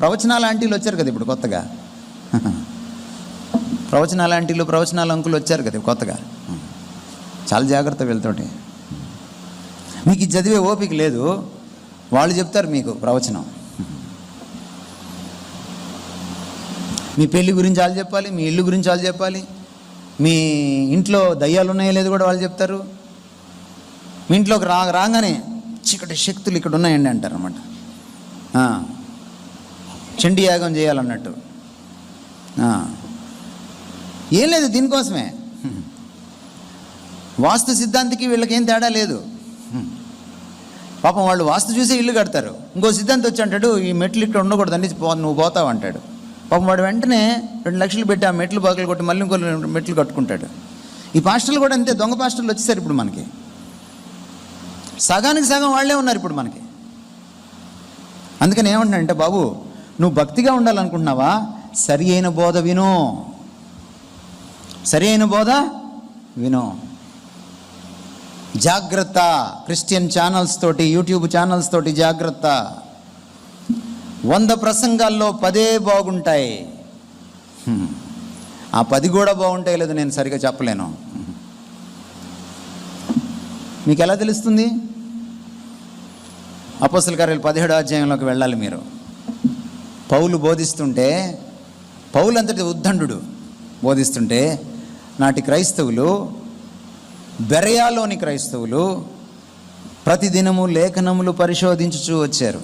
ప్రవచనాల ఆంటీలు వచ్చారు కదా ఇప్పుడు కొత్తగా? ప్రవచనాల ఆంటీలు ప్రవచనాల అంకులు వచ్చారు కదా కొత్తగా? చాలా జాగ్రత్త వెళ్తుంటే మీకు ఇది చదివే ఓపిక లేదు. వాళ్ళు చెప్తారు మీకు ప్రవచనం. మీ పెళ్ళి గురించి వాళ్ళు చెప్పాలి మీ ఇల్లు గురించి వాళ్ళు చెప్పాలి మీ ఇంట్లో దయ్యాలు ఉన్నాయో లేదో కూడా వాళ్ళు చెప్తారు. మీ ఇంట్లోకి రా రాగానే చీకటి శక్తులు ఇక్కడ ఉన్నాయండి అంటారు అనమాట చండి యాగం చేయాలన్నట్టు. ఏం లేదు దీనికోసమే. వాస్తు సిద్ధాంతికి వీళ్ళకేం తేడా లేదు. పాపం వాళ్ళు వాస్తు చూసి ఇల్లు కడతారు. ఇంకో సిద్ధాంతి వచ్చి అంటాడు ఈ మెట్లు ఇక్కడ ఉండకూడదండి పో నువ్వు పోతావు అంటాడు. పాపం వాడు వెంటనే రెండు లక్షలు పెట్టి ఆ మెట్లు బాగులు కొట్టి మళ్ళీ ఇంకో మెట్లు కట్టుకుంటాడు. ఈ పాస్టర్లు కూడా అంతే దొంగ పాస్టర్లు వచ్చేసారు ఇప్పుడు మనకి. సగానికి సగం వాళ్ళే ఉన్నారు ఇప్పుడు మనకి. అందుకని ఏమంటున్నానంటే బాబు నువ్వు భక్తిగా ఉండాలనుకుంటున్నావా? సరి అయిన బోధ విను. సరి అయిన బోధ విను. జాగ్రత్త. క్రిస్టియన్ ఛానల్స్ తోటి యూట్యూబ్ ఛానల్స్ తోటి జాగ్రత్త. వంద ప్రసంగాల్లో పదే బాగుంటాయి. ఆ పది కూడా బాగుంటాయి లేదు నేను సరిగా చెప్పలేను. మీకు ఎలా తెలుస్తుంది? అపోసల కార్యాలు పదిహేడో అధ్యాయంలోకి వెళ్ళాలి మీరు. పౌలు బోధిస్తుంటే పౌలు అంతటి ఉద్దండు బోధిస్తుంటే నాటి క్రైస్తవులు బెరయాలోని క్రైస్తవులు ప్రతిదినము లేఖనములు పరిశోధించుచూ వచ్చారు.